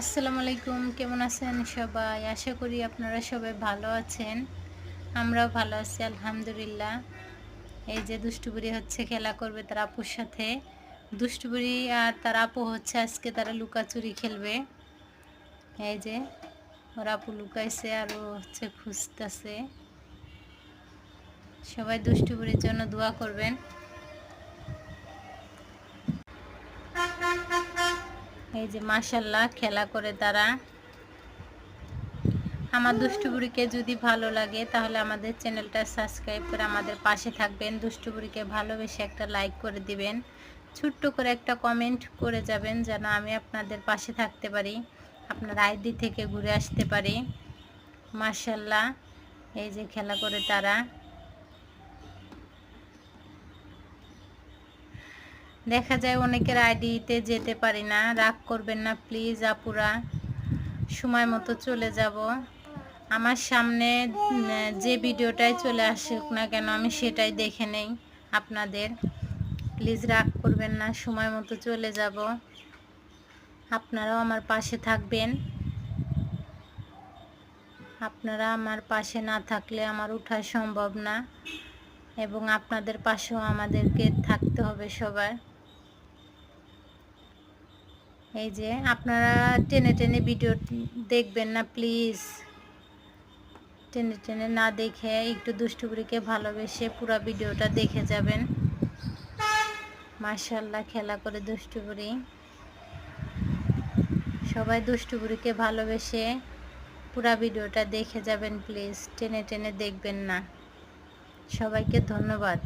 আসসালামু আলাইকুম, কেমন আছেন সবাই? আশা করি আপনারা সবাই ভালো আছেন। আমরাও ভালো আছি, আলহামদুলিল্লাহ। এই যে দুষ্টুবুড়ি হচ্ছে, খেলা করবে তার আপুর সাথে। দুষ্টুবুড়ি আর তার আপু হচ্ছে, আজকে তারা লুকাচুরি খেলবে। এই যে, ওর আপু লুকাইছে আর ও হচ্ছে খুঁজতেছে। সবাই দুষ্টুবুড়ির জন্য দোয়া করবেন। এই যে মাসাল্লাহ খেলা করে তারা। আমার দুষ্টুবুড়িকে যদি ভালো লাগে, তাহলে আমাদের চ্যানেলটা সাবস্ক্রাইব করে আমাদের পাশে থাকবেন। দুষ্টুবুড়িকে ভালোবেসে একটা লাইক করে দিবেন। ছোট্ট করে একটা কমেন্ট করে যাবেন, যেন আমি আপনাদের পাশে থাকতে পারি, আপনার আইডি থেকে ঘুরে আসতে পারি। মার্শাল্লাহ এই যে খেলা করে তারা। দেখা যায় অনেকের আইডিতে যেতে পারি না। রাগ করবেন না, প্লিজ আপুরা। সময় মতো চলে যাব। আমার সামনে যে ভিডিওটাই চলে আসুক না কেন, আমি সেটাই দেখে নেই আপনাদের। প্লিজ রাগ করবেন না, সময় মতো চলে যাব। আপনারাও আমার পাশে থাকবেন। আপনারা আমার পাশে না থাকলে আমার উঠা সম্ভব না। এবং আপনাদের পাশেও আমাদেরকে থাকতে হবে সবার। এই যে আপনারা টেনে টেনে ভিডিও দেখবেন না, প্লিজ। টেনে টেনে না দেখে একটু দুষ্টুপুরিকে ভালোবেসে পুরো ভিডিওটা দেখে যাবেন। মার্শাল্লাহ খেলা করে দুষ্টুপুরি সবাই দুষ্টুপুরিকে ভালোবেসে পুরা ভিডিওটা দেখে যাবেন, প্লিজ। টেনে টেনে দেখবেন না। সবাইকে ধন্যবাদ।